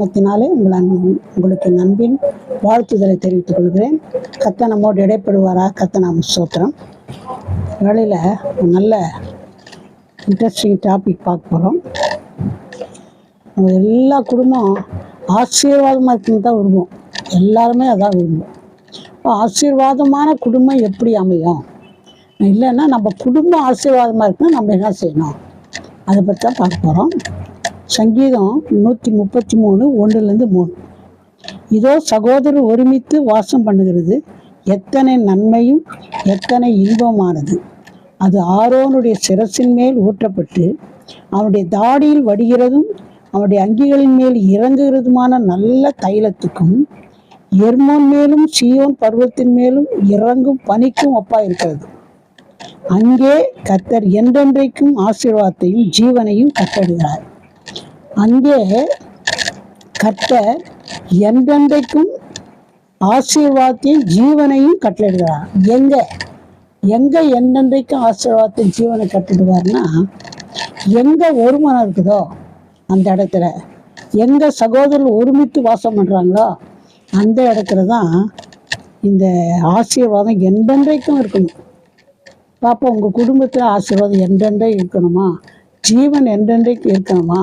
இயேசு நாமத்தினாலே உங்கள் உங்களுக்கு நண்பின் வாழ்த்துதலை தெரிவித்துக் கொள்கிறேன். கத்த நம்மோடு இடைப்படுவாரா? கத்த நாம் சோத்திரம் வேலையில் ஒரு நல்ல இன்ட்ரெஸ்டிங் டாபிக் பார்க்க போகிறோம் நம்ம எல்லா குடும்பம் ஆசீர்வாதமாக இருக்குன்னு தான் விரும்பும் எல்லாருமே அதான் விரும்பும் இப்போ ஆசீர்வாதமான குடும்பம் எப்படி அமையும்? இல்லைன்னா நம்ம குடும்பம் ஆசீர்வாதமாக இருக்குன்னா நம்ம என்ன செய்யணும்? அதை பற்றி தான் பார்க்க போகிறோம் சங்கீதம் நூற்றி முப்பத்தி மூணு ஒன்றுலேருந்து மூணு. இதோ சகோதரர் ஒருமித்து வாசம் பண்ணுகிறது. எத்தனை நன்மையும் எத்தனை இன்பமானது. அது ஆரோனுடைய சிரசின் மேல் ஊற்றப்பட்டு அவனுடைய தாடியில் வடிகிறதும் அவனுடைய அங்கிகளின் மேல் இறங்குகிறதுமான நல்ல தைலத்துக்கும் எர்மோன் மேலும் சீயோன் பருவத்தின் மேலும் இறங்கும் பனிக்கும் ஒப்பாயிருக்கிறது அங்கே கத்தர் என்றென்றைக்கும் ஆசீர்வாதத்தையும் ஜீவனையும் கட்டடுகிறார் அங்கே கர்த்தர் என்றென்றைக்கும் ஆசீர்வாதத்தையும் ஜீவனையும் கட்டளிடுகிறார் எங்க? எங்க என்றென்றைக்கும் ஆசீர்வாதத்தையும் ஜீவனை கட்டிடுவார்னா எங்க ஒருமனம் இருக்குதோ அந்த இடத்துல எங்க சகோதரர் ஒருமித்து வாசம் பண்றாங்களோ அந்த இடத்துல தான் இந்த ஆசீர்வாதம் என்றென்றைக்கும் இருக்கணும். பாப்பா உங்கள் குடும்பத்தில் ஆசீர்வாதம் என்றென்றே இருக்கணுமா? ஜீவன் என்றென்றைக்கு இருக்கணுமா?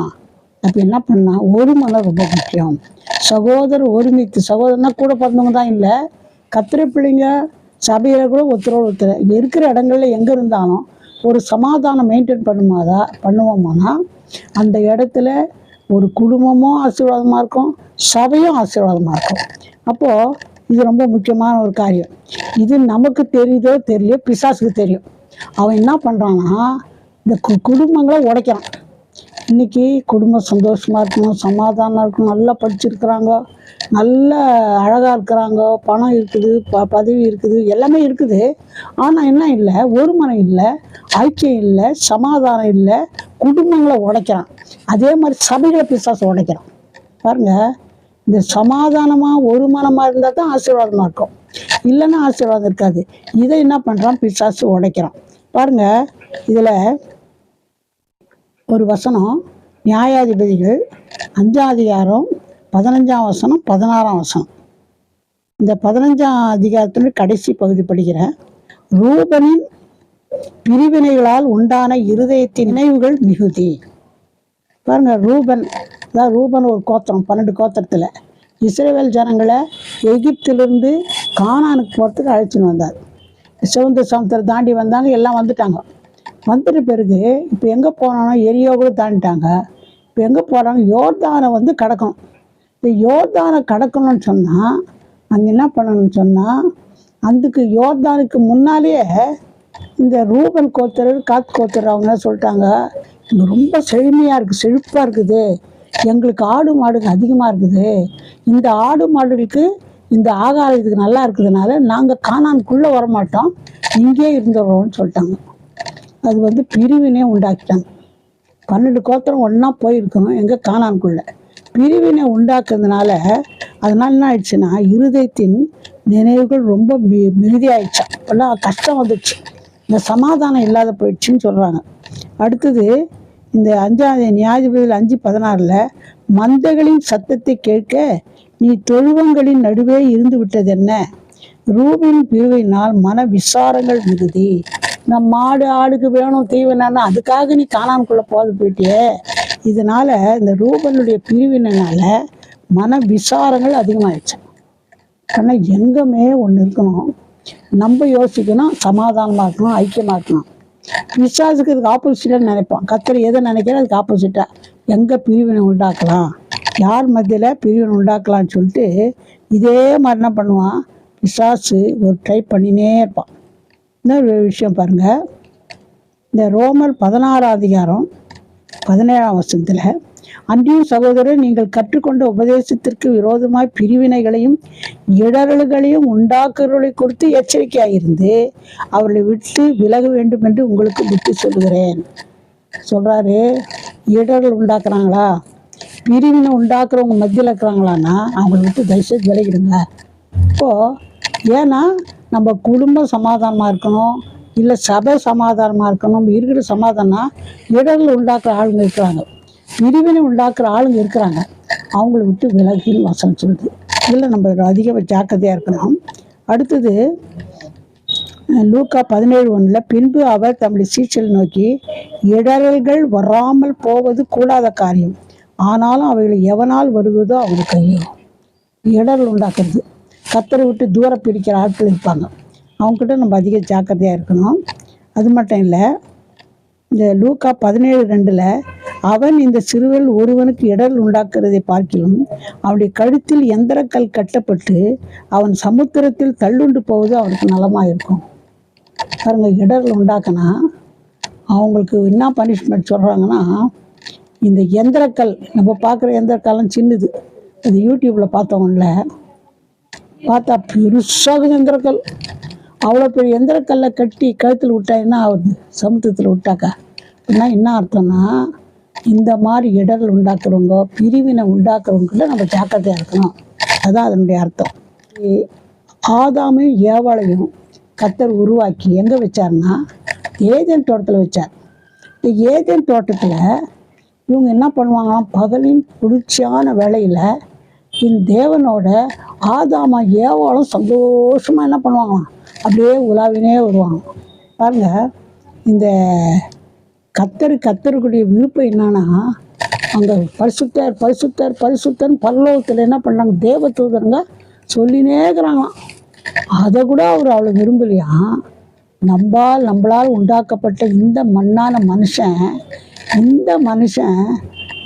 அப்போ என்ன பண்ணா? ஒரு மனம் ரொம்ப முக்கியம். சகோதரர் ஒருமித்து சகோதரனா கூட பிறந்தவங்க தான் இல்லை. கத்திர பிள்ளைங்க சபையில் கூட ஒருத்தரோடு ஒருத்தர். இருக்கிற இடங்கள்ல எங்கே இருந்தாலும் ஒரு சமாதானம் மெயின்டைன் பண்ணுமாதா பண்ணுவோமானா அந்த இடத்துல ஒரு குடும்பமும் ஆசீர்வாதமாக இருக்கும் சபையும் ஆசீர்வாதமாக இருக்கும். அப்போது இது ரொம்ப முக்கியமான ஒரு காரியம். இது நமக்கு தெரியுதோ தெரியலையோ பிசாசுக்கு தெரியும். அவன் என்ன பண்ணுறான்னா இந்த கு- குடும்பங்களை உடைக்கிறான். இன்னைக்கு குடும்பம் சந்தோஷமாக இருக்கணும் சமாதானம் இருக்கணும் நல்லா படிச்சிருக்கிறாங்க நல்ல அழகாக இருக்கிறாங்க பணம் இருக்குது ப பதவி இருக்குது எல்லாமே இருக்குது. ஆனால் என்ன இல்லை ஒரு மனம் இல்லை ஐக்கியம் இல்லை சமாதானம் இல்லை குடும்பங்களை உடைக்கிறான். அதே மாதிரி சபைகளை பிசாசு உடைக்கிறான். பாருங்க இந்த சமாதானமாக ஒரு மனமாக இருந்தால் தான் ஆசீர்வாதமாக இருக்கும். இல்லைன்னா ஆசீர்வாதம் இருக்காது. இதை என்ன பண்ணுறான் பிசாசு உடைக்கிறான். பாருங்க இதில் ஒரு வசனம் நியாயாதிபதிகள் அஞ்சாம் அதிகாரம் பதினஞ்சாம் வசனம் பதினாறாம் வசனம். இந்த பதினஞ்சாம் அதிகாரத்தில் கடைசி பகுதி படிக்கிறேன் ரூபனின் பிரிவினைகளால் உண்டான இருதயத்தின் நினைவுகள் மிகுதி. பாருங்க ரூபன் அதாவது ரூபன் ஒரு கோத்திரம் பன்னெண்டு கோத்திரத்தில். இஸ்ரேல் ஜனங்களை எகிப்திலிருந்து கானானுக்கு போகிறதுக்கு அழைச்சின்னு வந்தார். சிவந்த சமுத்திரம் தாண்டி வந்தாங்க எல்லாம் வந்துட்டாங்க. வந்துட்ட பிறகு இப்போ எங்கே போனாலும் எரியோ கூட தாண்டிட்டாங்க. இப்போ எங்கே போகிறாங்க யோர்தானை வந்து கடக்கும் இந்த யோர்தானை கடக்கணும்னு சொன்னால் அங்கே என்ன பண்ணணும்னு சொன்னால் அதுக்கு யோர்தானுக்கு முன்னாலேயே இந்த ரூபன் கோத்தர் காத் கோத்தர் அவங்க சொல்லிட்டாங்க? இங்கே ரொம்ப செழுமையாக இருக்குது செழிப்பாக இருக்குது. எங்களுக்கு ஆடு மாடுகள் அதிகமாக இருக்குது. இந்த ஆடு மாடுகளுக்கு இந்த ஆகாரம் இதுக்கு நல்லா இருக்கிறதுனால நாங்கள் காணானுக்குள்ளே வரமாட்டோம். இங்கேயே இருந்துடுறோம்னு சொல்லிட்டாங்க. அது வந்து பிரிவினே உண்டாக்கிட்டாங்க. பன்னெண்டு கோத்திரம் ஒன்றா போயிருக்கணும் எங்கே காணான்குள்ளே. பிரிவினை உண்டாக்குறதுனால அதனால் என்ன ஆயிடுச்சுன்னா இருதயத்தின் நினைவுகள் ரொம்ப மி மிகுதியாயிடுச்சான் இப்போல்லாம் கஷ்டம் வந்துச்சு. இந்த சமாதானம் இல்லாத போயிடுச்சுன்னு சொல்கிறாங்க அடுத்தது இந்த அஞ்சாவது நியாயபதியில் அஞ்சு பதினாறில் மந்தைகளின் சத்தத்தை கேட்க நீ தொழுவங்களின் நடுவே இருந்து விட்டது என்ன? ரூபின் பிரிவினால் மன விசாரங்கள் மிகுதி. நம் மாடு ஆடுக்கு வேணும் தீவனம்னா அதுக்காக நீ காணாமக்குள்ளே போது போயிட்டியே. இதனால இந்த ரூபனுடைய பிரிவினால மன விசாரங்கள் அதிகமாகிடுச்சு ஆனால் எங்கமே ஒன்று இருக்கணும். நம்ம யோசிக்கணும் சமாதானமாக இருக்கணும் ஐக்கியமாக இருக்கணும். விசாசுக்கு இதுக்கு ஆப்போசிட்டாக நினைப்போம். கத்தர் எதை நினைக்கிறோம் அதுக்கு ஆப்போசிட்டாக எங்கே பிரிவினை உண்டாக்கலாம்? யார் மத்தியில் பிரிவினை உண்டாக்கலாம்னு சொல்லிட்டு இதே மாதிரி என்ன பண்ணுவான். பிசாசு ஒரு ட்ரை பண்ணினே இருப்பான். இன்னொரு விஷயம் பாருங்கள் இந்த ரோமர் பதினாறாம் அதிகாரம் பதினேழாம் வருஷத்தில் அன்றியும் சகோதரர் நீங்கள் கற்றுக்கொண்ட உபதேசத்திற்கு விரோதமாய் பிரிவினைகளையும் இடரல்களையும் உண்டாக்குறவர்களை குறித்து எச்சரிக்கையாயிருந்து அவர்களை விட்டு விலக வேண்டும் என்று உங்களுக்கு விட்டு சொல்லுகிறேன். சொல்கிறாரு இடரல் உண்டாக்குறாங்களா? பிரிவினை உண்டாக்குறவங்க மத்தியில் இருக்கிறாங்களான்னா அவங்களை விட்டு தயவுசெய்து விலகிடுங்க. இப்போது ஏன்னா நம்ம குடும்பம் சமாதானமாக இருக்கணும் இல்லை சபை சமாதானமாக இருக்கணும் இருக்கிற சமாதானம் இடர்கள் உண்டாக்குற ஆளுங்க இருக்கிறாங்க. பிரிவினை உண்டாக்குற ஆளுங்க இருக்கிறாங்க. அவங்கள விட்டு விலகின்னு வசனம் சொல்லுது. இதில் நம்ம அதிக ஜாக்கிரதையாக இருக்கணும். அடுத்தது லூக்கா பதினேழு ஒன்றில் பின்பு அவர் தம்முடைய சீச்சல் நோக்கி இடரல்கள் வராமல் போவது கூடாத காரியம். ஆனாலும் அவைகளை எவனால் வருவதோ அவனுக்கு ஐயோ இடரல் உண்டாக்குறது. கத்தரை விட்டு தூரம் பிரிக்கிற ஆட்கள் இருப்பாங்க. அவங்கக்கிட்ட நம்ம அதிக ஜாக்கிரதையாக இருக்கணும். அது மட்டும் இல்லை இந்த லூக்கா பதினேழு ரெண்டில் அவன் இந்த சிறுவல் ஒருவனுக்கு இடர் உண்டாக்குறதை பார்க்கிலும் அவனுடைய கழுத்தில் எந்திரக்கல் கட்டப்பட்டு அவன் சமுத்திரத்தில் தள்ளுண்டு போவது அவனுக்கு நலமாக இருக்கும் பாருங்க இடர்கள் உண்டாக்குனா அவங்களுக்கு என்ன பனிஷ்மெண்ட் சொல்கிறாங்கன்னா இந்த எந்திரக்கல் நம்ம பார்க்குற எந்திரக்கல்லாம் சின்னது. அது யூடியூப்பில் பார்த்தவங்கள பார்த்தா பெருசாக எந்திரக்கல். அவ்வளோ பெரிய எந்திரக்கல்லை கட்டி கழுத்தில் விட்டா என்ன ஆகுது? சமுத்திரத்தில் விட்டாக்கா? அப்படின்னா என்ன அர்த்தம்னா இந்த மாதிரி இடர்கள் உண்டாக்குறவங்க பிரிவினை உண்டாக்குறவங்ககிட்ட நம்ம ஜாக்கிரதையாக இருக்கணும். அதுதான் அதனுடைய அர்த்தம். ஆதாமையும் ஏவாளையும் கத்தர் உருவாக்கி எங்கே வச்சார்னா ஏதேன் தோட்டத்தில் வச்சார். இந்த ஏதேன் தோட்டத்தில் இவங்க என்ன பண்ணுவாங்களாம்? பகலின் குளிர்ச்சியான வேலையில் இந்த தேவனோட ஆதாமா ஏவாலும் சந்தோஷமாக என்ன பண்ணுவாங்களாம்? அப்படியே உலாவினே வருவாங்க பாருங்க இந்த கத்தரு கத்தருக்குடைய விருப்பம் என்னன்னா அங்கே பரிசுத்தர் பரிசுத்தர் பரிசுத்தர் பல்லவத்தில் என்ன பண்ணாங்க தேவ தூதருங்க சொல்லினே இருக்கிறாங்களாம். அதை கூட அவர் அவ்வளோ விரும்பலையா? நம்பால் நம்மளால் உண்டாக்கப்பட்ட இந்த மண்ணான மனுஷன் இந்த மனுஷன்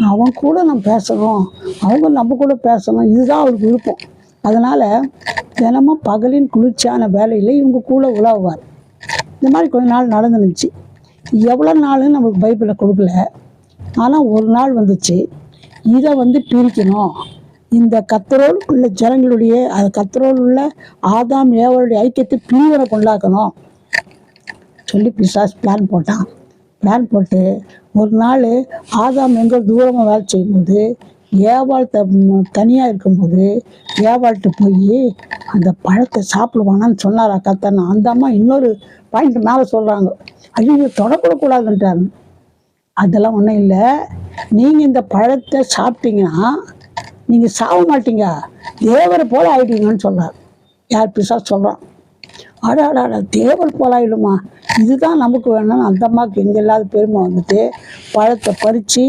அவன் கூட நம்ம பேசணும். அவங்க நம்ம கூட பேசணும். இதுதான் அவருக்கு விருப்பம். அதனால் தினமும் பகலின் குளிர்ச்சியான வேலையில் இவங்க கூட உலாவுவார். இந்த மாதிரி கொஞ்ச நாள் நடந்துருந்துச்சு எவ்வளோ நாள்னு நம்மளுக்கு பைபிளில் கொடுக்கல. ஆனால் ஒரு நாள் வந்துச்சு. இதை வந்து பிரிக்கணும். இந்த கத்தரோல் உள்ள ஜனங்களுடைய அது கத்தரோல் உள்ள ஆதாம் ஏவருடைய ஐக்கியத்தை பிரிவனை கொண்டாக்கணும். சொல்லி பிசாஸ் பிளான் போட்டான். பிளான் போட்டு ஒரு நாள் ஆதாம் எங்கே தூரமாக வேலை செய்யும்போது ஏவாள் த தனியாக இருக்கும்போது ஏவாள்கிட்ட போய் அந்த பழத்தை சாப்பிடுவானான்னு சொன்னாரா கத்தனை அந்த அம்மா இன்னொரு பாயிண்ட் மேலே சொல்கிறாங்க ஐயோ தொடக்கூடாதுன்றாங்க அதெல்லாம் ஒன்றும் இல்லை. நீங்கள் இந்த பழத்தை சாப்பிட்டீங்கன்னா நீங்கள் சாக மாட்டீங்க. தேவரை போல ஆயிட்டீங்கன்னு சொல்கிறார் யார் பிசா சொல்கிறான் அடாடாடா தேவர் போல ஆயிடுமா? இதுதான் நமக்கு வேணும்னு அந்த அம்மாவுக்கு எங்கே இல்லாத பெருமை வந்துட்டு பழத்தை பறித்து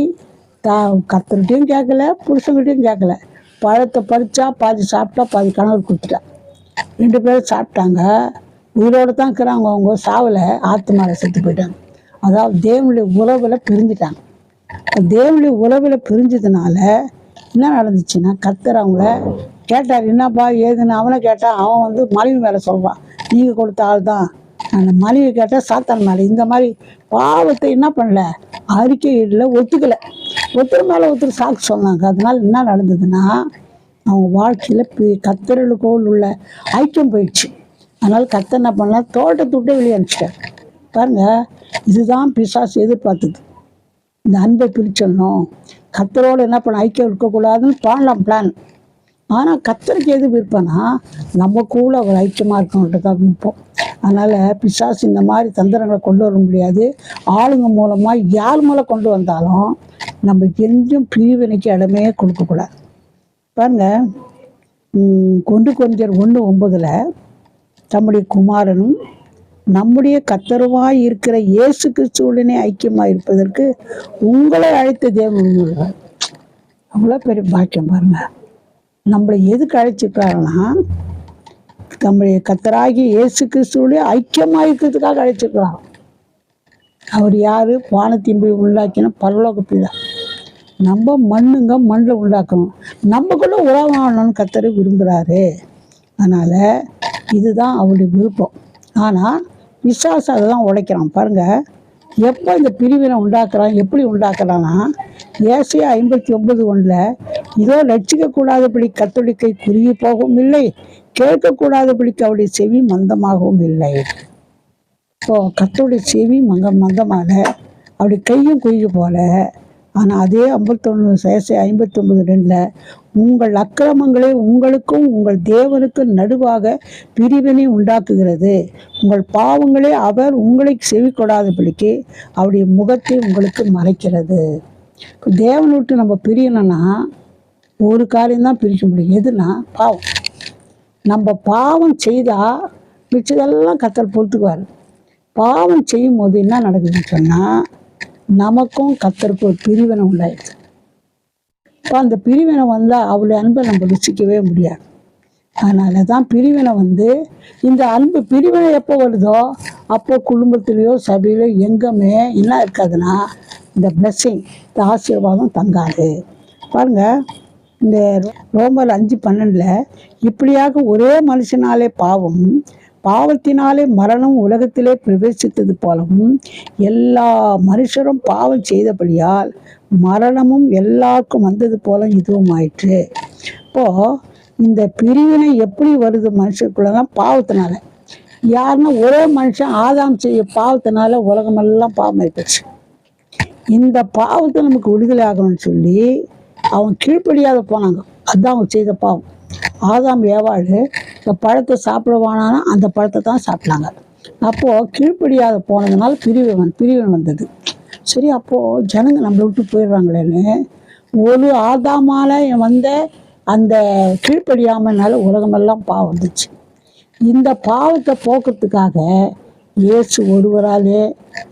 தா கத்தர்கிட்டையும் கேட்கல புருஷங்கிட்டையும் கேட்கல. பழத்தை பறித்தா பாதி சாப்பிட்டா பாதி கணவர் கொடுத்துட்டா. ரெண்டு பேரும் சாப்பிட்டாங்க. உயிரோடு தான் இருக்கிறாங்க அவங்க. சாவில் ஆற்று மேலே செத்து போயிட்டாங்க. அதாவது தேவனுடைய உறவில் பிரிஞ்சிட்டாங்க. தேவனுடைய உறவில் பிரிஞ்சதுனால என்ன நடந்துச்சுன்னா கத்தர் அவங்கள கேட்டார். என்னப்பா ஏதுன்னு அவனை கேட்டால் அவன் வந்து மனைவி மேலே சொல்கிறான் நீங்கள் கொடுத்த ஆள் தான் அந்த மலையை கேட்டால் சாத்தான் மேலே. இந்த மாதிரி பாவத்தை என்ன பண்ணல? அறிக்கையில் ஒத்துக்கலை. ஒருத்தர் மேலே ஒருத்தர் சாக்கு சொன்னாங்க. அதனால என்ன நடந்ததுன்னா அவங்க வாழ்க்கையில் கத்தர்களுக்கோள் உள்ள ஐக்கியம் போயிடுச்சு. அதனால் கத்தர் என்ன பண்ணா தோட்டத்தை விட்டு வெளியே அனுப்பிச்சிட்டார். பாருங்க இதுதான் பிசாசு எதிர்பார்த்தது. இந்த அன்பை பிரிச்சிடணும் கத்தரோடு என்ன பண்ண? ஐக்கியம் இருக்கக்கூடாதுன்னு பண்ணலாம் பிளான் ஆனால் கத்தருக்கு எது விருப்பம்னா நம்ம கூட அவர் ஐக்கியமாக இருக்கணுன்றது தான் விருப்பம். அதனால் பிசாசு இந்த மாதிரி தந்திரங்களை கொண்டு வர முடியாது. ஆளுங்க மூலமாக யார் மூலம் கொண்டு வந்தாலும் நம்ம எங்கேயும் பிரிவினைக்கு இடமே கொடுக்கக்கூடாது பாருங்கள் கொண்டு கொஞ்சர் ஒன்று ஒன்பதில் தம்முடைய குமாரனும் நம்முடைய கத்தருவாய் இருக்கிற இயேசு கிறிஸ்துவுடனே ஐக்கியமாக இருப்பதற்கு உங்களை அழைத்த தேவன் அவ்வளோ பெரிய பாக்கியம் பாருங்க. நம்மளை எதுக்கு அழைச்சிருக்காருன்னா நம்முடைய கத்தராகி இயேசு கிறிஸ்துவோடைய ஐக்கியமாக இருக்கிறதுக்காக அழைச்சிருக்கிறார். அவர் யார்? வானத்தின் போய் உண்டாக்கினா பரலோக பிதா. நம்ம மண்ணுங்க மண்ணில் உண்டாக்கணும் நம்மக்குள்ளே உறவாகணும்னு கத்தர் விரும்புகிறாரு அதனால் இதுதான் அவருடைய விருப்பம். ஆனால் விசுவாசம் அதை தான் உடைக்கிறான். பாருங்கள் எப்போ இந்த பிரிவினை உண்டாக்குறான் எப்படி உண்டாக்குறான்னா ஏசியா ஐம்பத்தி ஒன்பது ஒன்றில் இதோ ரட்சிக்கக்கூடாதபடி கத்தோலிக்கை குறுகி போகவும் இல்லை கேட்கக்கூடாதபடிக்கு அவருடைய செவி மந்தமாகவும் இல்லை. ஸோ கத்தோடைய செவி மங்க மந்தமாக அப்படி கையும் குறுகி போல. ஆனால் அதே ஐம்பத்தொன்று சேசை ஐம்பத்தொம்பது ரெண்டில் உங்கள் அக்கிரமங்களே உங்களுக்கும் உங்கள் தேவனுக்கும் நடுவாக பிரிவினை உண்டாக்குகிறது. உங்கள் பாவங்களே அவர் உங்களை செவி கொடாதபடிக்கு அவருடைய முகத்தை உங்களுக்கு மறைக்கிறது. தேவனை விட்டு நம்ம பிரியணும்னா ஒரு காரியம்தான் பிரிக்க முடியும். எதுனா பாவம். நம்ம பாவம் செய்தால் மிச்சதெல்லாம் கத்தர் பொறுத்துக்குவார். பாவம் செய்யும் போது என்ன நடக்குதுன்னு சொன்னால் நமக்கும் கத்தருக்கும் ஒரு பிரிவினை உண்டாயிடுது. இப்போ அந்த பிரிவினை வந்தால் அவ்வளோ அன்பை நம்ம ருசிக்கவே முடியாது. அதனால தான் பிரிவினை வந்து இந்த அன்பு பிரிவினை எப்போ வருதோ அப்போ குடும்பத்திலேயோ சபையிலோ எங்குமே என்ன இருக்காதுன்னா இந்த பிளஸ்ஸிங் இந்த ஆசீர்வாதம் தங்காது. பாருங்கள் இந்த ரோமர் அஞ்சு பன்னெண்டில் இப்படியாக ஒரே மனுஷனாலே பாவம் பாவத்தினாலே மரணம் உலகத்திலே பிரவேசித்தது போலவும் எல்லா மனுஷரும் பாவம் செய்தபடியால் மரணமும் எல்லாருக்கும் வந்தது போல இதுவும் ஆயிற்று. இப்போ இந்த பிரிவினை எப்படி வருது மனுஷருக்குள்ளதான் பாவத்தினால. யாருன்னா ஒரே மனுஷன் ஆதாம் செய்ய பாவத்தினால உலகமெல்லாம் பாவம் ஆயிடுச்சு இந்த பாவத்தை நமக்கு விடுதலை ஆகணும்னு சொல்லி அவன் கீழ்ப்படியாத போனாங்க. அதுதான் அவங்க செய்த பாவம். ஆதாம் ஏவாள் இந்த பழத்தை சாப்பிடுவானா அந்த பழத்தை தான் சாப்பிட்டாங்க. அப்போது கீழ்ப்படியாத போனதுனால பிரிவு வந் வந்தது. சரி அப்போது ஜனங்க நம்மளை விட்டு போயிடுறாங்களேன்னு ஒரு ஆதாமால வந்த அந்த கீழ்ப்படியாமனால உலகமெல்லாம் பாவம் வந்துச்சு. இந்த பாவத்தை போக்குறதுக்காக இயேசு ஒருவராலே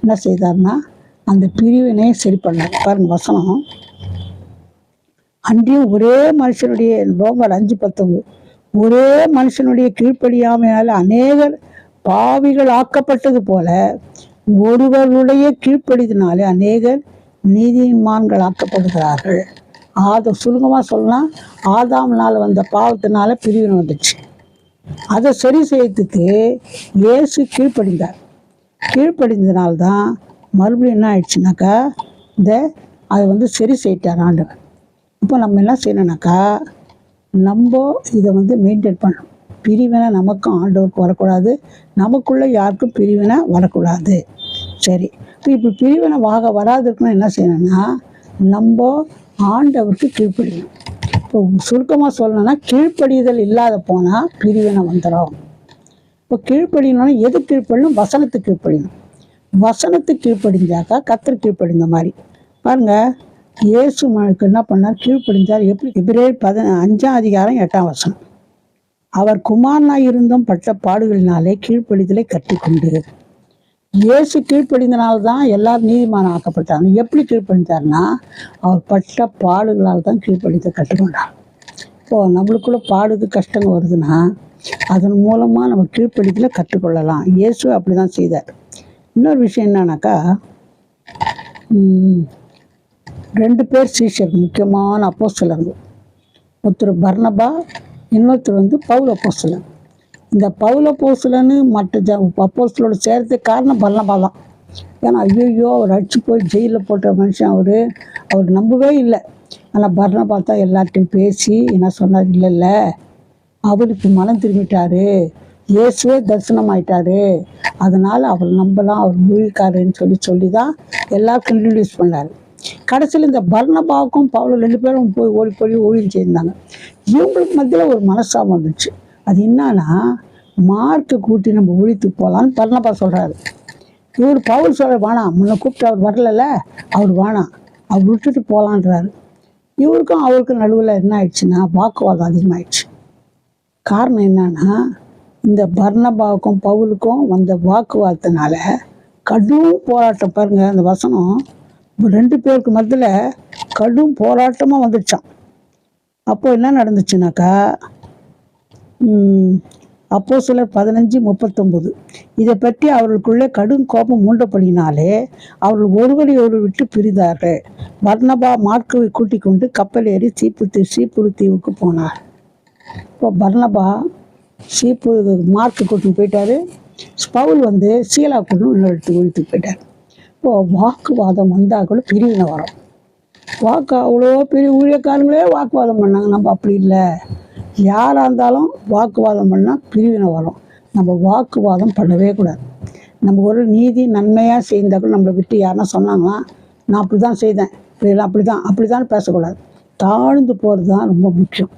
என்ன செய்தார்னா அந்த பிரிவினையை சரி பண்ணார். பாருங்க வசனம். அன்றையும் ஒரே மனுஷனுடைய ரோமர் அஞ்சு பத்தொன்பது ஒரே மனுஷனுடைய கீழ்ப்படியாமையால் அநேகர் பாவிகள் ஆக்கப்பட்டது போல ஒருவருடைய கீழ்ப்படிதினாலே அநேகர் நீதிமான்கள் ஆக்கப்படுகிறார்கள். ஆத சுருங்கமாக சொல்லலாம் ஆதாம்னால வந்த பாவத்தினால பிரிவினை வந்துச்சு. அதை சரி செய்யறதுக்கு இயேசு கீழ்ப்படிந்தார். கீழ்ப்படிந்ததுனால்தான் மறுபடியும் என்ன ஆயிடுச்சுனாக்கா இந்த அதை வந்து சரி செய்யிட்டார் ஆண்டவர். இப்போ நம்ம என்ன செய்யணும்னாக்கா நம்ம இதை வந்து மெயின்டைன் பண்ணணும். பிரிவினை நமக்கும் ஆண்டவருக்கு வரக்கூடாது. நமக்குள்ளே யாருக்கும் பிரிவினை வரக்கூடாது. சரி. இப்போ இப்படி பிரிவினை வாக வராதுக்குன்னு என்ன செய்யணும்னா நம்ம ஆண்டவருக்கு கீழ்ப்படியணும். இப்போ சுருக்கமாக சொல்லணும்னா கீழ்ப்படிதல் இல்லாத போனால் பிரிவினை வந்துடும் இப்போ கீழ்ப்படியணும்னா எது கீழ்ப்படணும்? வசனத்துக்கு கீழ்ப்படியணும். வசனத்துக்கு கீழ்ப்படிஞ்சாக்கா கத்திர கீழ்ப்படிந்த மாதிரி. பாருங்க இயேசு மனுக்கு என்ன பண்ணார்? கீழ்ப்படிந்தார். எப்படி? எபிரே பத அஞ்சாம் அதிகாரம் எட்டாம் வசனம். அவர் குமாரனாய் இருந்தும் பட்ட பாடுகளினாலே கீழ்ப்படிதலை கற்றுக்கொண்டு இயேசு கீழ்ப்படிந்தனால தான் எல்லாரும் நீதிமானம் ஆக்கப்பட்டாங்க. எப்படி கீழ்ப்படிந்தார்னா அவர் பட்ட பாடுகளால் தான் கீழ்ப்படித்த கற்றுக்கொண்டார். இப்போது நம்மளுக்குள்ள பாடுது கஷ்டங்க வருதுன்னா அதன் மூலமாக நம்ம கீழ்ப்படிதலை கற்றுக்கொள்ளலாம். இயேசு அப்படி தான் செய்தார். இன்னொரு விஷயம் என்னன்னாக்கா ரெண்டு பேர் சீஷர் முக்கியமான அப்போஸ்தலர்கள். ஒருத்தர் பர்னபா இன்னொருத்தர் வந்து பவுல் அப்போஸ்தலன். இந்த பவுல் அப்போஸ்தலன்னு மற்ற ஜ அப்போஸ்டலோட சேர்றதுக்கு காரணம் பர்னபா தான். ஏன்னா ஐயோ அவர் அடிச்சு போய் ஜெயிலில் போட்ட மனுஷன் அவர். அவர் நம்பவே இல்லை. ஆனால் பர்னபா தான் எல்லார்ட்டையும் பேசி என்ன சொன்னார் இல்லை இல்லை அவருக்கு மனம் திரும்பிட்டாரு. இயேசுவே தரிசனம் ஆயிட்டாரு அதனால் அவர் நம்பலாம் அவர் மூழ்காருன்னு சொல்லி சொல்லி தான் எல்லாருக்கும் இன்ட்ரடியூஸ் பண்ணார். கடைசியில் இந்த பர்ணபாவுக்கும் பவுலும் ரெண்டு பேரும் போய் ஓடி போய் ஊழியம் செய்திருந்தாங்க. இவங்களுக்கு மத்தியில் ஒரு மனசாபம் வந்துச்சு. அது என்னன்னா மார்க்கை கூட்டி நம்ம ஒழித்து போகலான்னு பர்ணபா சொல்கிறாரு இவர் பவுல் சொல்ற வேணாம் முன்ன கூப்பிட்டு அவர் வரலல்ல அவர் வேணாம் அவர் விட்டுட்டு போகலான்றாரு இவருக்கும் அவருக்கும் நடுவில் என்ன ஆயிடுச்சுன்னா வாக்குவாதம் அதிகமாயிடுச்சு. காரணம் என்னன்னா இந்த பர்ணபாவுக்கும் பவுலுக்கும் வந்த வாக்குவாதத்தினால கடும் போராட்டம் பாருங்க அந்த வசனம் ரெண்டு பேருக்கு மத்தியில் கடும் போராட்டமாக வந்துடுச்சான் அப்போ என்ன நடந்துச்சுனாக்கா அப்போ சிலர் பதினஞ்சு முப்பத்தொம்பது. இதை பற்றி அவர்களுக்குள்ளே கடும் கோபம் மூண்டபடினாலே அவர்கள் ஒருவரை ஒரு விட்டு பிரிந்தார்கள். பர்ணபா மார்க்கவை கூட்டிக் கொண்டு கப்பல் ஏறி சீப்பு சீப்புரு தீவுக்கு போனார். இப்போ பர்ணபா சீப்பு மார்க்கு கூட்டின்னு போயிட்டார். ஸ்பவுல் வந்து சீலா கூட்டு இன்னொரு இடத்துக்கு இழுத்துட்டு போயிட்டார். வாக்குவாதம் வந்தால் கூட பிரிவினை வரும். வாக்கு அவ்வளோ பெரிய ஊழியக்காரங்களே வாக்குவாதம் பண்ணாங்க. நம்ம அப்படி இல்லை. யாராக இருந்தாலும் வாக்குவாதம் பண்ணால் பிரிவினை வரும். நம்ம வாக்குவாதம் பண்ணவே கூடாது. நம்ம ஒரு நீதி நன்மையாக செய்தா கூட நம்மளை விட்டு யாருன்னா சொன்னாங்கன்னா நான் அப்படி தான் செய்தேன். இப்படிலாம் அப்படி தான் அப்படி தான் பேசக்கூடாது. தாழ்ந்து போகிறது தான் ரொம்ப முக்கியம்.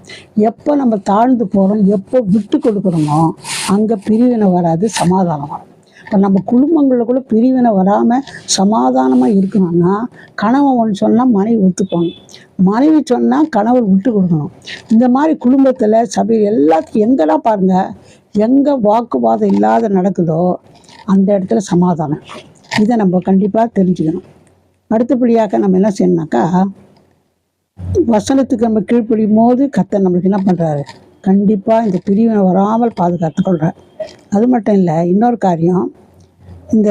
எப்போ நம்ம தாழ்ந்து போகிறோம் எப்போ விட்டு கொடுக்குறோமோ அங்கே பிரிவினை வராது சமாதானம் வரும் இப்போ நம்ம குடும்பங்களுக்குள்ள பிரிவினை வராமல் சமாதானமாக இருக்கணும்னா கணவன் ஒன்று சொன்னால் மனைவி ஒத்துப்பாங்க. மனைவி சொன்னால் கணவர் விட்டு கொடுக்கணும். இந்த மாதிரி குடும்பத்தில் சபை எல்லாத்துக்கும் எங்கெல்லாம் பாருங்கள் எங்கே வாக்குவாதம் இல்லாத நடக்குதோ அந்த இடத்துல சமாதானம். இதை நம்ம கண்டிப்பாக தெரிஞ்சுக்கணும். அடுத்தபடியாக நம்ம என்ன செய்யணும்னாக்கா வசனத்துக்கு நம்ம கீழ்ப்படியும் போது கத்தை நம்மளுக்கு என்ன பண்ணுறாரு கண்டிப்பாக இந்த பிரிவினை வராமல் பாதுகாத்து கொள்கிறார் அது மட்டும் இல்லை இன்னொரு காரியம் இந்த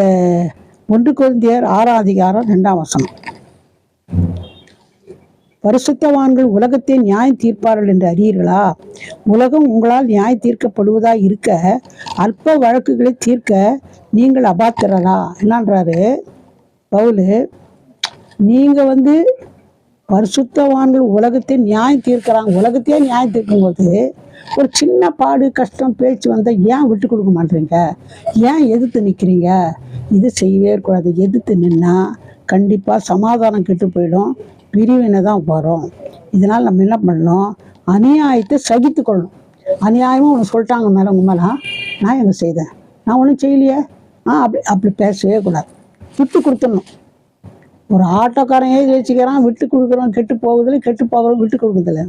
ஒன்று குழந்தையர் ஆறாம் அதிகாரம் ரெண்டாம் வசனம். பரிசுத்தவான்கள் உலகத்தை நியாயம் தீர்ப்பார்கள் என்று அறியீர்களா? உலகம் உங்களால் நியாயம் தீர்க்கப்படுவதா இருக்க அல்ப வழக்குகளை தீர்க்க நீங்கள் அபாத்திரரா? என்னன்றாரு? பவுலு நீங்கள் வந்து பரிசுத்தவான்கள் உலகத்தை நியாயம் தீர்க்கிறாங்க. உலகத்தையே நியாயம் தீர்க்கும்போது ஒரு சின்ன பாடு கஷ்டம் பேச்சு வந்தால் ஏன் விட்டு கொடுக்க மாட்டீங்க ஏன் எதிர்த்து நிற்கிறீங்க இது செய்யவே கூடாது. எதிர்த்து நின்னா கண்டிப்பாக சமாதானம் கெட்டு போயிடும். பிரிவினை தான் வரும். இதனால் நம்ம என்ன பண்ணணும்? அநியாயத்தை சகித்து கொள்ளணும். அநியாயமும் ஒன்று சொல்லிட்டாங்க மேலே உங்க மேலே. நான் எங்கே செய்தேன்? நான் ஒன்றும் செய்யலையே. ஆ அப்படி அப்படி பேசவே கூடாது. விட்டு கொடுத்துடணும். ஒரு ஆட்டோக்காரன் ஏன் ஜெயிச்சுக்கிறான்? விட்டு கொடுக்குறோம் கெட்டு போகுதில்ல கெட்டு போகிறோம் விட்டு கொடுக்குறதில்ல.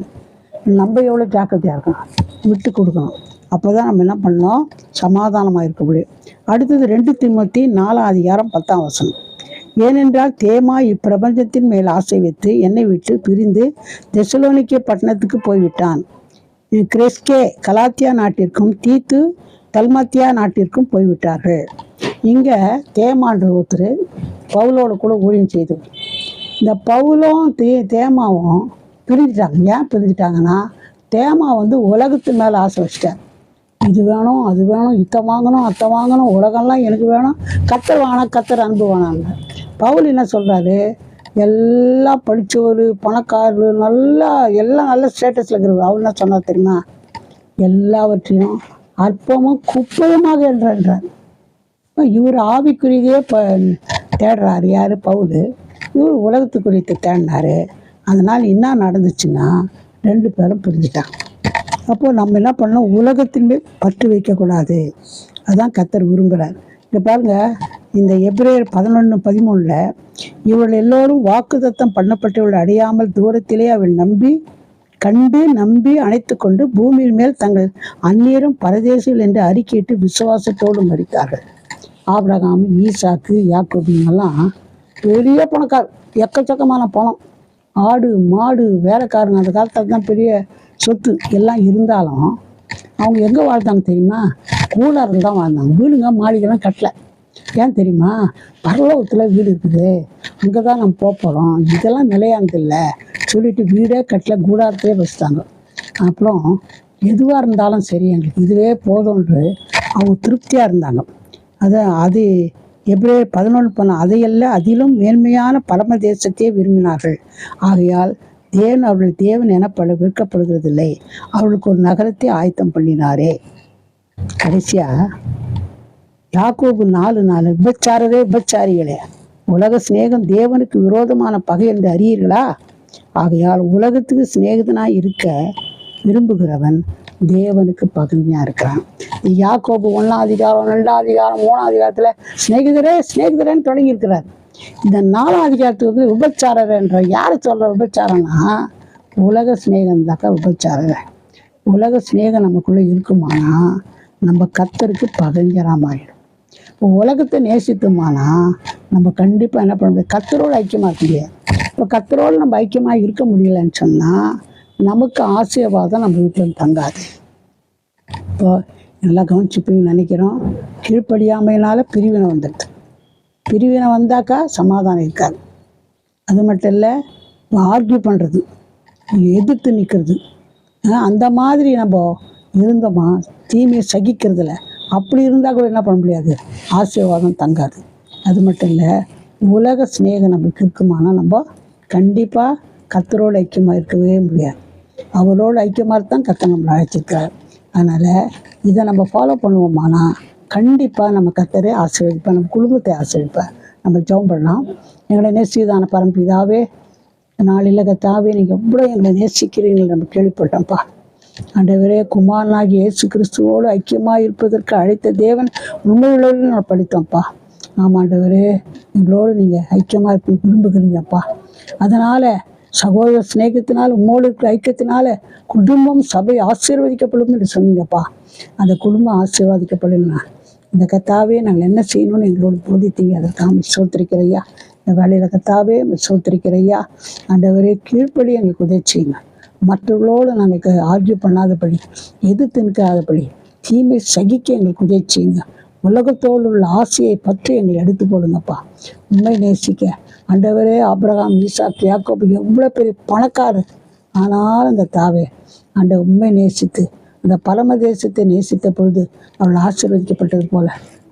நம்ம எவ்வளோ ஜாக்கிரதையாக இருக்கணும்? விட்டு கொடுக்கணும் அப்போ தான் நம்ம என்ன பண்ணோம் சமாதானமாக இருக்க முடியும் அடுத்தது ரெண்டு திமுத்தி நாலாம் அதிகாரம் பத்தாம் வசனம். ஏனென்றால் தேமா இப்பிரபஞ்சத்தின் மேல் ஆசை வைத்து என்னை விட்டு பிரிந்து தெசலோனிக்கே பட்டணத்துக்கு போய்விட்டான். கிரெஸ்கே கலாத்தியா நாட்டிற்கும் தீத்து தல்மாத்தியா நாட்டிற்கும் போய்விட்டார்கள். இங்கே தேமான்ற ஒருத்தர் பவுலோட கூட ஊழியம் செய்து. இந்த பவுலும் தே தேமாவும் பிரிஞ்சுட்டாங்க. ஏன் பிரிஞ்சிட்டாங்கன்னா தேமா வந்து உலகத்து மேலே ஆசை வச்சிட்டார் இது வேணும் அது வேணும் இத்தை வாங்கணும் அத்தை வாங்கணும் உலகம்லாம் எனக்கு வேணும். கத்தர் வாங்கினா கத்தர் அன்பு வேணாங்க பவுல் என்ன சொல்கிறாரு எல்லாம் படித்தவர் பணக்காரர் நல்லா எல்லாம் நல்ல ஸ்டேட்டஸில் இருக்கிறவர். அவர் என்ன சொன்னார் தெரியுமா? எல்லாவற்றையும் அற்பமும் குப்பையுமாக என்றார். இவர் ஆவிக்குரியதையே ப தேடுறாரு. யார்? பவுல். இவர் உலகத்துக்குரியத்தை தேடினார் தேடினாரு. அதனால் என்ன நடந்துச்சுன்னா ரெண்டு பேரும் பிரிஞ்சுட்டாங்க. அப்போது நம்ம என்ன பண்ணோம் உலகத்தின் மேல் பற்று வைக்கக்கூடாது. அதான் கத்தர் விரும்புகிறார் இங்கே பாருங்க இந்த எப்ரேயர் பதினொன்று பதிமூணில் இவர்கள் எல்லோரும் வாக்குதத்தம் பண்ணப்பட்டவர்கள் அடையாமல் தூரத்திலே அவள் நம்பி கண்டு நம்பி அணைத்து கொண்டு பூமியின் மேல் தங்கள் அந்நீரும் பரதேசிகள் என்று அறிக்கையிட்டு விசுவாசத்தோடு மறித்தார்கள் ஆப்ரகாம் ஈசாக்கு யாக்கோபிங்கெல்லாம் பெரிய பணக்கார் எக்கச்சக்கமான பணம். ஆடு மாடு வேலைக்காரங்க அந்த காலத்தில் தான் பெரிய சொத்து எல்லாம் இருந்தாலும் அவங்க எங்கே வாழ்ந்தாங்க தெரியுமா? கூலர்கள் தான் வாழ்ந்தாங்க. வீடுங்க மாளிகைலாம் கட்டலை. ஏன் தெரியுமா? பரலோகத்தில் வீடு இருக்குது. அங்கே தான் நம்ம போக போகிறோம் இதெல்லாம் நிலையானது இல்லை. சொல்லிட்டு வீடே கட்டல கூடாரத்தையே வச்சுட்டாங்க. அப்புறம் எதுவாக இருந்தாலும் சரி எங்களுக்கு இதுவே போதும்ன்று அவங்க திருப்தியாக இருந்தாங்க. அது அது எப்படி பதினொன்று பண்ண அதையல்ல அதிலும் மேன்மையான பரம தேசத்தையே விரும்பினார்கள். ஆகையால் தேவன் அவர்கள் தேவன் எனப்பட விற்கப்படுகிறதில்லை அவர்களுக்கு ஒரு நகரத்தை ஆயத்தம் பண்ணினாரே. கடைசியா யாக்கோபு நாலு நாலு விபச்சாரரே விபச்சாரிகளே உலக சிநேகம் தேவனுக்கு விரோதமான பகை என்று அறியீர்களா? ஆகையால் உலகத்துக்கு சிநேகிதனாய் இருக்க விரும்புகிறவன் தேவனுக்கு பகுதியாக இருக்கிறான். யாக்கோபு ஒன்றாம் அதிகாரம் ரெண்டாம் அதிகாரம் மூணாம் அதிகாரத்தில் சிநேகிதரே சிநேகிதரேன்னு தொடங்கியிருக்கிறார். இந்த நாலாம் அதிகாரத்துக்கு வந்து விபச்சாரர் என்ற யார் சொல்கிற விபச்சாரம்னா உலக சிநேகம் தாக்கா விபச்சாரர். உலக சிநேகம் நமக்குள்ளே இருக்குமானா நம்ம கத்தருக்கு பகஞ்சரமாயிடும் இப்போ உலகத்தை நேசித்தோமானா நம்ம கண்டிப்பாக என்ன பண்ண முடியாது கத்தரோடு ஐக்கியமாக இருக்க முடியாது. இப்போ கத்தரோடு நம்ம ஐக்கியமாக இருக்க முடியலன்னு சொன்னால் நமக்கு ஆசீர்வாதம் நம்ம வீட்டில் தங்காது. இப்போ நல்லா கவனிச்சுப்பீங்க நினைக்கிறோம். கீழ்ப்படியாமையினால பிரிவினை வந்துடுது. பிரிவினை வந்தாக்கா சமாதானம் இருக்காது. அது மட்டும் இல்லை ஆர்கியூ பண்ணுறது எதிர்த்து நிற்கிறது அந்த மாதிரி நம்ம இருந்தோமா தீமையை சகிக்கிறதில்ல அப்படி இருந்தால் கூட என்ன பண்ண முடியாது? ஆசீர்வாதம் தங்காது. அது மட்டும் இல்லை உலக சிநேகம் நம்மளுக்கு இருக்குமானா நம்ம கண்டிப்பாக கத்தரோடு ஐக்கியமாக இருக்கவே முடியாது. அவரோடு ஐக்கியமாக தான் கத்தை நம்மளை அழைச்சிருக்காரு அதனால் இதை நம்ம ஃபாலோ பண்ணுவோமானா கண்டிப்பாக நம்ம கத்தரை ஆசீர்வதிப்பேன் நம்ம குடும்பத்தை ஆசீர்வதிப்பேன் நம்ம ஜெபம் பண்ணலாம். எங்களை நேசிதான பரம்பிதாவே நாளில் கத்தாவே நீங்கள் எவ்வளோ எங்களை நேசிக்கிறீங்கள் நம்ம கேள்விப்பட்டோம்ப்பா. ஆண்டவரே குமாரனாகி இயேசு கிறிஸ்துவோடு ஐக்கியமாக இருப்பதற்கு அழைத்த தேவன் உண்மையுள்ளவர்கள் நான் படித்தோம்ப்பா. ஆமாம் எங்களோடு நீங்கள் ஐக்கியமாக இருக்க விரும்புகிறீங்கப்பா. அதனால் சகோதர சிநேகத்தினால் உம்மோடு இருக்கிற ஐக்கியத்தினால குடும்பம் சபை ஆசீர்வதிக்கப்படும் என்று சொன்னீங்கப்பா. அந்த குடும்பம் ஆசீர்வதிக்கப்படணும்னா இந்த கத்தாவே நாங்கள் என்ன செய்யணும்னு எங்களோட போதித்தீங்க. அதற்காக சோத்திருக்கிறையா இந்த வேலையில் கத்தாவே சோத்திருக்கிறையா ஆண்டவரே கீழ்ப்படி எங்களுக்கு உதவி செய்யுங்க. மற்றவர்களோடு நாங்கள் ஆர்ஜி பண்ணாதபடி எதிர்த்து நிற்காதபடி தீமை சகிக்க எங்களுக்கு உதவி செய்யுங்க. உலகத்தோடு உள்ள ஆசையை பற்றி எங்களை எடுத்து போடுங்கப்பா உண்மை நேசிக்க. அண்டவரே ஆப்ரகாம் ஈசாக் யாக்கோபு எவ்வளோ பெரிய பணக்காரர். ஆனால் அந்த தாவே அந்த உண்மை நேசித்து அந்த பரம தேசத்தை நேசித்த பொழுது அவள் ஆசீர்வதிக்கப்பட்டது போல.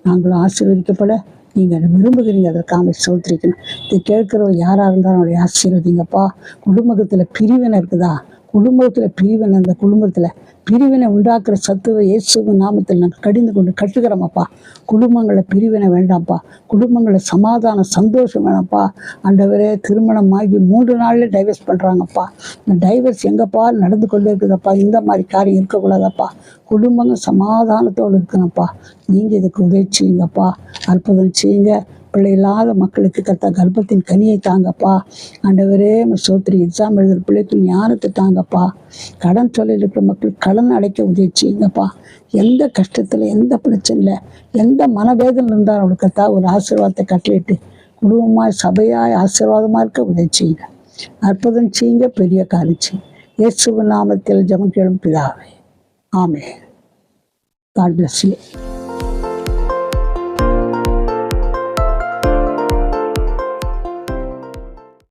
நாங்களும் ஆசீர்வதிக்கப்பட நீங்கள் விரும்புகிறீங்க அதற்காக சோத்திரிக்கணும் இது கேட்குறவங்க யாராக இருந்தாலும் அவளை ஆசீர்வதிங்கப்பா. குடும்பத்தில் பிரிவினை இருக்குதா? குடும்பத்தில் பிரிவினை அந்த குடும்பத்தில் பிரிவினை உண்டாக்குற சத்துவ இயேசுவின் நாமத்தில் நாங்கள் கடிந்து கொண்டு கட்டுக்கிறோமப்பா குடும்பங்களை பிரிவினை வேண்டாம்ப்பா. குடும்பங்களை சமாதானம் சந்தோஷம் வேணாம்ப்பா. அண்டவரே திருமணம் ஆகி மூன்று நாளில் டைவர்ஸ் பண்ணுறாங்கப்பா இந்த டைவர்ஸ் எங்கப்பா நடந்து கொண்டே இருக்குதப்பா? இந்த மாதிரி காரியம் இருக்கக்கூடாதப்பா. குடும்பங்கள் சமாதானத்தோடு இருக்கணும்ப்பா. நீங்கள் இதுக்கு உதவி செய்யுங்கப்பா. அற்புதம் செய்யுங்க. பிள்ளை இல்லாத மக்களுக்கு கர்த்தா கர்ப்பத்தின் கனியை தாங்கப்பா. ஆண்டவரே சோத்ரி எக்ஸாம் எழுதுகிற பிள்ளைக்கு ஞானத்தை தாங்கப்பா. கடன் தொழில் இருக்கிற மக்களுக்கு கடன் அடைக்க உதவி செய்யுங்கப்பா. எந்த கஷ்டத்தில் எந்த பிரச்சனையில் எந்த மனவேதனை இருந்தாலும் அவளுக்கு கர்த்தா ஒரு ஆசீர்வாதத்தை கட்டளிட்டு குடும்பமாய் சபையாய் ஆசீர்வாதமாக இருக்க உதவி செய்யுங்க. அற்புதம் செய்யுங்க பெரிய காரியம் செய்யுங்க. நாமத்தில் ஜெபம் கேளும் பிதாவே. ஆமே காட் பிளஸ் யூ